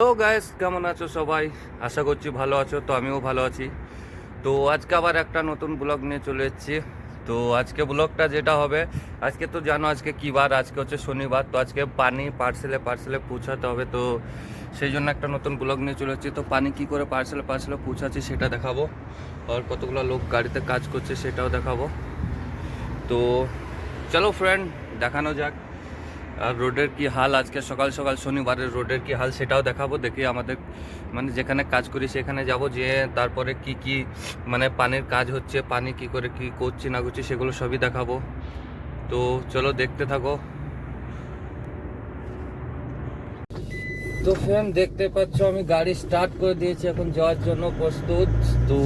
Hello guys কেমন আছো সবাই? আশা করছি ভালো আছো, তো আমিও ভালো আছি। তো আজকে আবার একটা নতুন ব্লগ নিয়ে চলে এসেছি। তো আজকে ব্লগটা যেটা হবে, আজকে তো জানো আজকে কী বার? আজকে হচ্ছে শনিবার, তো আজকে পানি পার্সেলে পার্সেলে পৌঁছাতে হবে, তো সেই জন্য একটা নতুন ব্লগ নিয়ে চলে এসেছি। তো পানি কী করে পার্সেলে পার্সেলে পৌঁছাচ্ছি সেটা দেখাবো। আর কতগুলো লোক গাড়িতে কাজ করছে সেটাও দেখাবো। তো চলো ফ্রেন্ড দেখানো যাক। আর রোডের কি হাল? আজকে সকাল সকাল শনিবারের রোডের কি হাল সেটাও দেখাবো, দেখি আমাদের মানে যেখানে কাজ করি সেখানে যাব, যে তারপরে কি কি মানে পানির কাজ হচ্ছে, পানি কি করে কি করছি না করছি সেগুলো সবই দেখাবো। তো চলো দেখতে থাকো। তো ফ্রেন্ড দেখতে পাচ্ছ আমি গাড়ি স্টার্ট করে দিয়েছি, এখন যাওয়ার জন্য প্রস্তুত। তো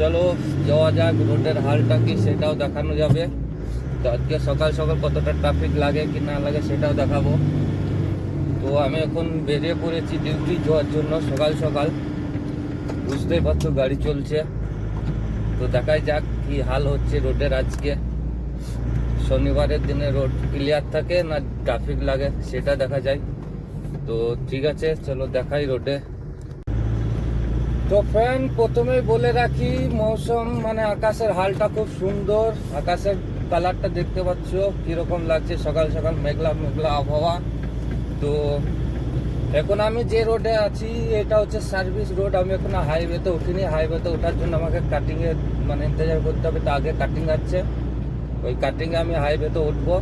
চলো যাওয়া যাক রোডের হালটা কি সেটাও দেখানো যাবে। তো আজকে সকাল সকাল কতটা ট্রাফিক লাগে কি না লাগে সেটাও দেখাবো। তো আমি এখন বেরিয়ে পড়েছি ডিউটি যাওয়ার জন্য সকাল সকাল। বুঝতেই পারছ গাড়ি চলছে। তো দেখাই যাক কি হাল হচ্ছে রোডের আজকে। শনিবারের দিনে রোড ক্লিয়ার থাকে না ট্রাফিক লাগে সেটা দেখা যায়। তো ঠিক আছে, চলো দেখাই রোডে। তো ফ্রেন্ড প্রথমেই বলে রাখি, মৌসুম মানে আকাশের হালটা খুব সুন্দর। আকাশের কালারটা দেখতে পাচ্ছ, কীরকম লাগছে, সকাল সকাল মেঘলা মেঘলা আবহাওয়া। তো এখন আমি যে রোডে আছি, এটা হচ্ছে সার্ভিস রোড আমি এখন হাইওয়েতে উঠিনি। হাইওয়েতে ওঠার জন্য আমাকে কাটিংয়ে মানে ইন্তজার করতে হবে, তো আগে কাটিং আছে। ওই কাটিংয়ে আমি হাইওয়েতে উঠবো।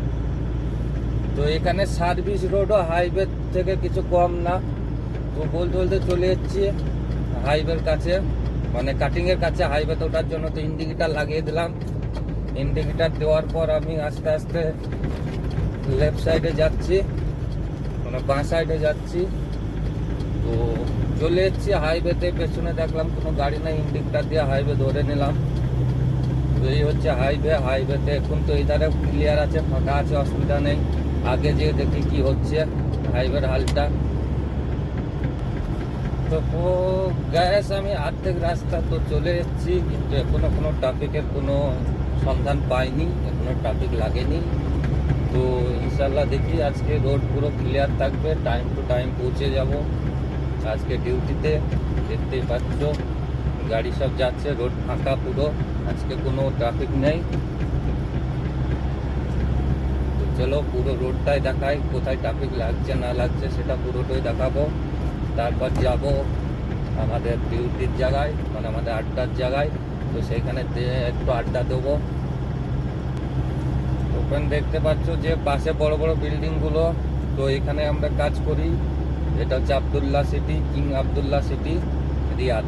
তো এখানে সার্ভিস রোডও হাইওয়ে থেকে কিছু কম না। তো বলতে বলতে চলে যাচ্ছি হাইওয়ের কাছে। মানে কাটিংয়ের কাছে হাইওয়েতে ওঠার জন্য তো ইন্ডিকেটার লাগিয়ে দিলাম। ইন্ডিকেটার দেওয়ার পর আমি আস্তে আস্তে লেফট সাইডে যাচ্ছি মানে বাঁ সাইডে যাচ্ছি। তো চলে এসেছি হাইওয়েতে পেছনে দেখলাম কোনো গাড়ি নাই ইন্ডিকেটার দিয়ে হাইওয়ে ধরে নিলাম। তো এই হচ্ছে হাইওয়ে হাইওয়েতে এখন তো ইধারে ক্লিয়ার আছে, ফাঁকা আছে, অসুবিধা নেই। আগে যে দেখি কি হচ্ছে হাইওয়ের হালটা। তো গ্যাস আমি আর্ধেক রাস্তা তো চলে এসেছি, কিন্তু এখনও কোনো ট্রাফিকের কোনো সন্ধান পাইনি, এখনও ট্রাফিক লাগেনি। তো ইনশাল্লাহ দেখি আজকে রোড পুরো ক্লিয়ার থাকবে টাইম টু টাইম পৌঁছে যাব। আজকে ডিউটিতে দেখতেই পাচ্ছ, গাড়ি সব যাচ্ছে রোড ফাঁকা পুরো, আজকে কোনো ট্রাফিক নেই। তো চলো পুরো রোডটাই দেখাই, কোথায় ট্রাফিক লাগছে, না লাগছে, সেটা পুরোটাই দেখাবো। তারপর যাব আমাদের ডিউটির জায়গায় মানে আমাদের আড্ডার জায়গায়। তো সেইখানে তে- একটু আড্ডা দেবো। ওখানে দেখতে পাচ্ছ যে পাশে বড় বড় বিল্ডিংগুলো তো এখানে আমরা কাজ করি। এটা হচ্ছে Abdullah city king Abdullah city Riyadh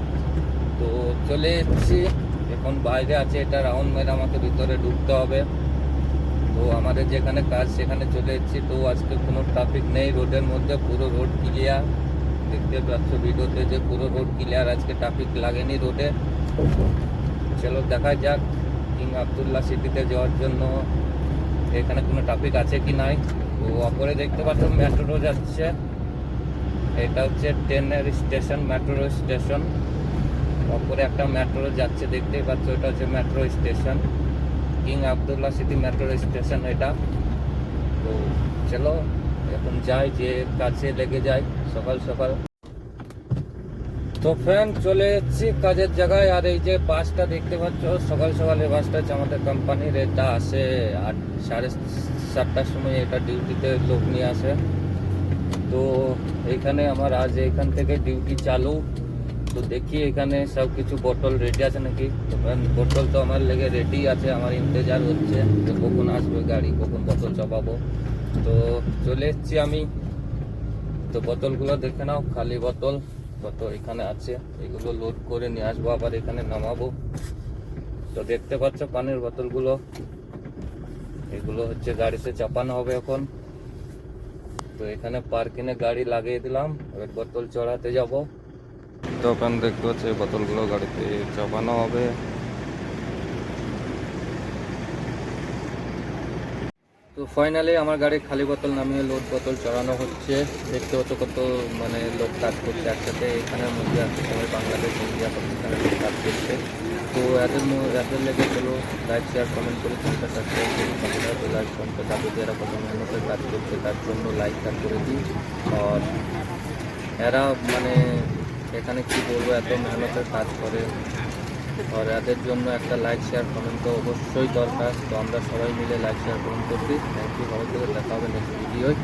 তো চলে এসেছি। এখন বাইরে আছে, এটা রাউন্ড মেরে আমাকে ভিতরে ঢুকতে হবে। তো আমাদের যেখানে কাজ, সেখানে চলে এসেছি। তো আজকে কোনো ট্রাফিক নেই রোডের মধ্যে, পুরো রোড ক্লিয়ার দেখতে পাচ্ছ ভিডিওতে যে পুরো রোড ক্লিয়ার আজকে ট্রাফিক লাগেনি রোডে। চলো দেখা যাক, কিং আবদুল্লাহ সিটিতে যাওয়ার জন্য এখানে কোনো ট্রাফিক আছে কি নাই। তো অপরে দেখতে পাচ্ছ মেট্রো যাচ্ছে। এটা হচ্ছে ট্রেনের স্টেশন মেট্রো স্টেশন অপরে একটা মেট্রো যাচ্ছে, দেখতেই পাচ্ছ এটা হচ্ছে metro station king Abdullah city metro station এটা। তো চলো, এখন যাই, যে কাছে লেগে যায়, সকাল সকাল। তো ফ্রেন্ড চলে এসেছি কাজের জায়গায়। আর এই যে বাসটা দেখতে পাচ্ছ, সকাল সকাল এই বাসটা হচ্ছে আমাদের কোম্পানির এটা আসে আট, সাড়ে সাতটার সময় এটা ডিউটিতে লোক নিয়ে আসে। তো এইখানে আমার আজ এখান থেকে ডিউটি চালু। তো দেখি এখানে সব কিছু বোতল রেডি আছে নাকি? তো বোতল তো আমার লেগে রেডি আছে, আমার ইন্তজার হচ্ছে। যে কখন আসবে গাড়ি, কখন বোতল চাপাবো? তো চলে এসেছি আমি। তো বোতলগুলো দেখে নাও, খালি বোতল কত এখানে আছে, এগুলো লোড করে নিয়ে আসব, আবার এখানে নামাবো। তো দেখতে পাচ্ছ পানির বোতলগুলো। এগুলো হচ্ছে গাড়িতে চাপানো হবে এখন। তো এখানে পার্কিংয়ে গাড়ি লাগিয়ে দিলাম, এবার বোতল চড়াতে যাব। তো এখন দেখতে পাচ্ছি বোতলগুলো গাড়িতে চাপানো হবে। তো ফাইনালি আমার গাড়ি খালি বোতল নামিয়ে লোড বোতল চড়ানো হচ্ছে। দেখতে পাচ্ছ কত মানে লোক কাজ করছে একসাথে এখানের মধ্যে আছে সবাই, বাংলাদেশ, ইন্ডিয়া পাকিস্তানের লোক কাজ করছে। তো এদের এদের লেগে চলো লাইক শেয়ার কমেন্ট করে চ্যানেলটা সাবস্ক্রাইব করি লাইক কমেন্ট যারা কত মেহনতের কাজ করছে, তার জন্য লাইক শেয়ার করে দিই। আর এরা মানে এখানে কি বলব, এত মেহনতের কাজ করে। আর এদের জন্য একটা লাইক শেয়ার কমেন্ট তো অবশ্যই দরকার। তো আমরা সবাই মিলে লাইক শেয়ার কমেন্ট করছি। থ্যাংক ইউ ভালো করে দেখা হবে নেক্সট ভিডিওয়